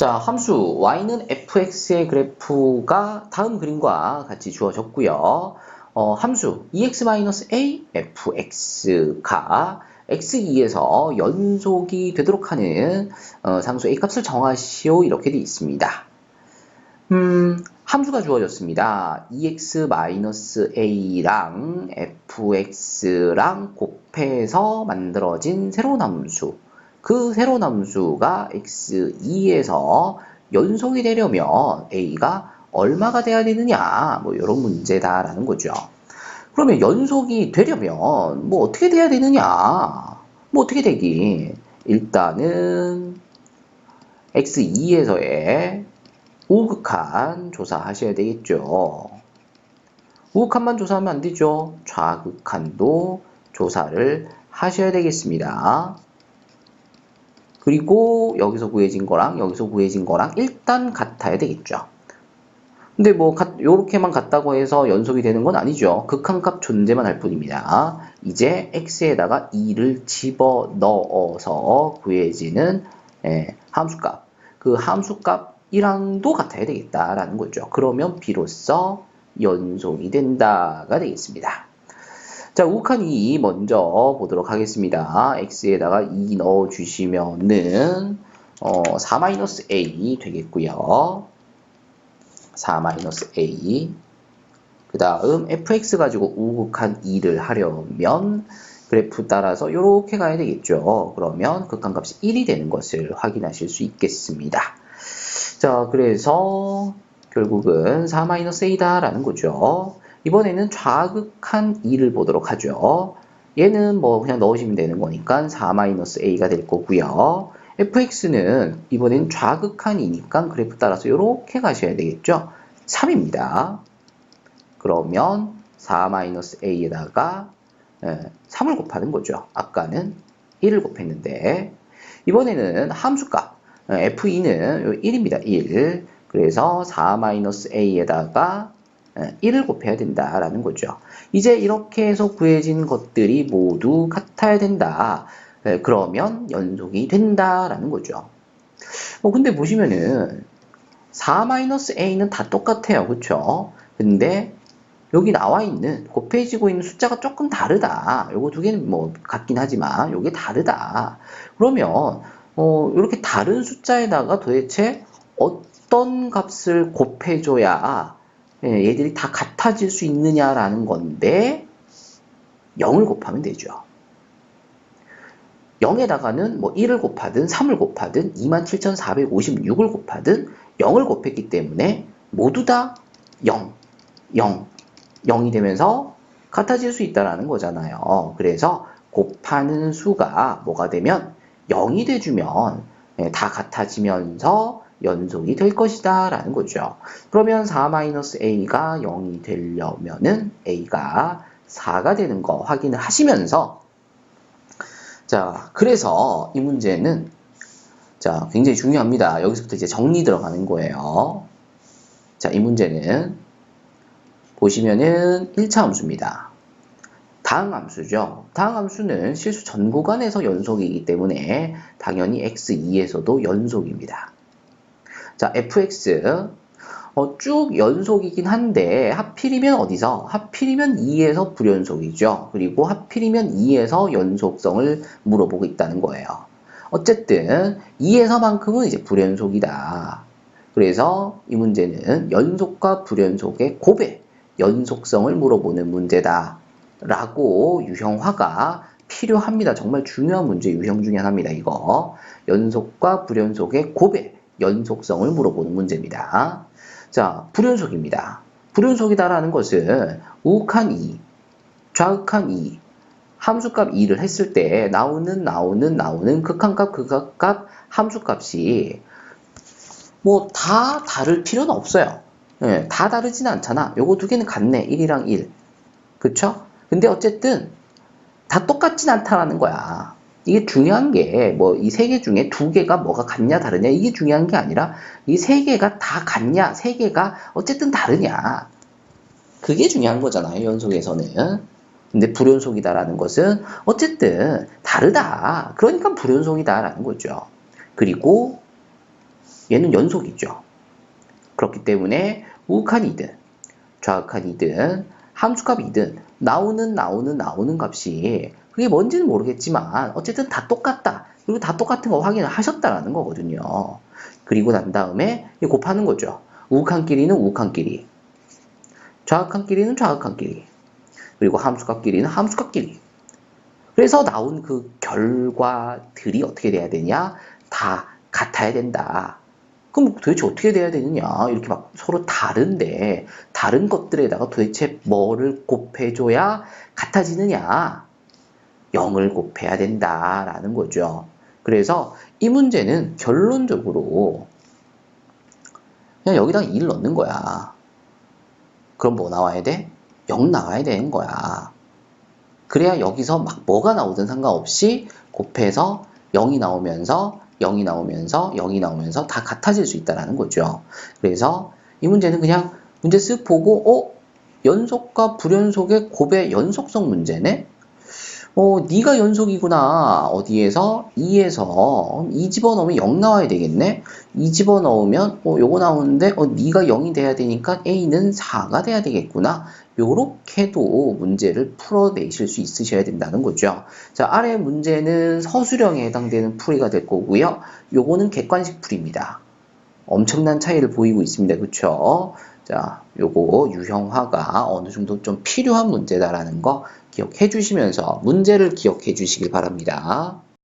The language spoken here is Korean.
자, 함수 y는 fx의 그래프가 다음 그림과 같이 주어졌고요. 어, 함수 ex-a fx가 x2에서 연속이 되도록 하는 어, 상수 a 값을 정하시오 이렇게 되어 있습니다. 음, 함수가 주어졌습니다. ex-a랑 fx랑 곱해서 만들어진 새로운 함수. 그 새로운 함수가 x2에서 연속이 되려면 a가 얼마가 돼야 되느냐 뭐 이런 문제다라는 거죠. 그러면 연속이 되려면 뭐 어떻게 돼야 되느냐 뭐 어떻게 되긴 일단은 x2에서의 우극한 조사하셔야 되겠죠. 우극한만 조사하면 안 되죠. 좌극한도 조사를 하셔야 되겠습니다. 그리고 여기서 구해진 거랑 여기서 구해진 거랑 일단 같아야 되겠죠. 근데 뭐 요렇게만 같다고 해서 연속이 되는 건 아니죠. 극한값 존재만 할 뿐입니다. 이제 x에다가 2를 집어 넣어서 구해지는 예, 함수값. 그 함수값이랑도 같아야 되겠다라는 거죠. 그러면 비로소 연속이 된다가 되겠습니다. 자, 우칸 2 먼저 보도록 하겠습니다. x에다가 2 넣어 주시면은 어, 4-a 되겠고요. 4-a 그 다음 fx 가지고 우극한 2를 하려면 그래프 따라서 이렇게 가야 되겠죠. 그러면 극한값이 1이 되는 것을 확인하실 수 있겠습니다. 자, 그래서 결국은 4-a다라는 거죠. 이번에는 좌극한 2를 보도록 하죠. 얘는 뭐 그냥 넣으시면 되는 거니까 4-a가 될 거고요. fx는 이번엔 좌극한 2니까 그래프 따라서 이렇게 가셔야 되겠죠. 3입니다. 그러면 4-a에다가 3을 곱하는 거죠. 아까는 1을 곱했는데 이번에는 함수값 f2는 1입니다. 1. 그래서 4-a에다가 1을 곱해야 된다라는 거죠. 이제 이렇게 해서 구해진 것들이 모두 같아야 된다. 그러면 연속이 된다라는 거죠. 어, 근데 보시면은 4-a는 다 똑같아요. 그쵸? 근데 여기 나와 있는 곱해지고 있는 숫자가 조금 다르다. 요거 두 개는 뭐 같긴 하지만 요게 다르다. 그러면 어, 이렇게 다른 숫자에다가 도대체 어떤 값을 곱해줘야 예, 얘들이 다 같아질 수 있느냐라는 건데 0을 곱하면 되죠. 0에다가는 뭐 1을 곱하든 3을 곱하든 27,456을 곱하든 0을 곱했기 때문에 모두 다 0, 0, 0이 되면서 같아질 수 있다는 거잖아요. 그래서 곱하는 수가 뭐가 되면 0이 돼주면 예, 다 같아지면서 연속이 될 것이다 라는 거죠. 그러면 4-a가 0이 되려면은 a가 4가 되는 거 확인을 하시면서 자 그래서 이 문제는 자 굉장히 중요합니다. 여기서부터 이제 정리 들어가는 거예요. 자 이 문제는 보시면은 1차 함수입니다. 다항 함수죠. 다항 함수는 실수 전 구간에서 연속이기 때문에 당연히 x2에서도 연속입니다. 자, fx 어, 쭉 연속이긴 한데 하필이면 어디서? 하필이면 2에서 불연속이죠. 그리고 하필이면 2에서 연속성을 물어보고 있다는 거예요. 어쨌든 2에서만큼은 이제 불연속이다. 그래서 이 문제는 연속과 불연속의 곱의 연속성을 물어보는 문제다. 라고 유형화가 필요합니다. 정말 중요한 문제 유형 중에 하나입니다. 이거 연속과 불연속의 곱의 연속성을 물어보는 문제입니다. 자, 불연속입니다. 불연속이다라는 것은 우극한 2, 좌극한 2, 함수값 2를 했을 때 나오는 나오는 나오는 극한값 극한값 함수값이 뭐 다 다를 필요는 없어요. 예, 다 다르진 않잖아. 요거 두 개는 같네. 1이랑 1. 그쵸? 근데 어쨌든 다 똑같진 않다라는 거야. 이게 중요한 게 뭐 이 세 개 중에 두 개가 뭐가 같냐 다르냐 이게 중요한 게 아니라 이 세 개가 다 같냐 세 개가 어쨌든 다르냐. 그게 중요한 거잖아요 연속에서는. 근데 불연속이다라는 것은 어쨌든 다르다. 그러니까 불연속이다라는 거죠. 그리고 얘는 연속이죠. 그렇기 때문에 우극한이든 좌극한이든 함수값이든 나오는 나오는 나오는 값이 그게 뭔지는 모르겠지만 어쨌든 다 똑같다. 그리고 다 똑같은 거 확인을 하셨다라는 거거든요. 그리고 난 다음에 이 곱하는 거죠. 우극한끼리는 우극한끼리, 좌극한끼리는 좌극한끼리, 그리고 함수값끼리는 함수값끼리. 그래서 나온 그 결과들이 어떻게 돼야 되냐? 다 같아야 된다. 그럼 도대체 어떻게 돼야 되느냐? 이렇게 막 서로 다른데 다른 것들에다가 도대체 뭐를 곱해줘야 같아지느냐? 0을 곱해야 된다라는 거죠. 그래서 이 문제는 결론적으로 그냥 여기다가 2를 넣는 거야. 그럼 뭐 나와야 돼? 0 나와야 되는 거야. 그래야 여기서 막 뭐가 나오든 상관없이 곱해서 0이 나오면서 0이 나오면서 0이 나오면서 다 같아질 수 있다라는 거죠. 그래서 이 문제는 그냥 문제 쓱 보고 어? 연속과 불연속의 곱의 연속성 문제네? 어, 네가 연속이구나. 어디에서? 2에서 2 집어넣으면 0 나와야 되겠네. 2 집어넣으면 어, 요거 나오는데 어, 네가 0이 돼야 되니까 A는 4가 돼야 되겠구나. 요렇게도 문제를 풀어내실 수 있으셔야 된다는 거죠. 자, 아래 문제는 서술형에 해당되는 풀이가 될 거고요. 요거는 객관식 풀이입니다. 엄청난 차이를 보이고 있습니다. 그쵸? 자, 요거 유형화가 어느 정도 좀 필요한 문제다라는 거 기억해 주시면서 문제를 기억해 주시길 바랍니다.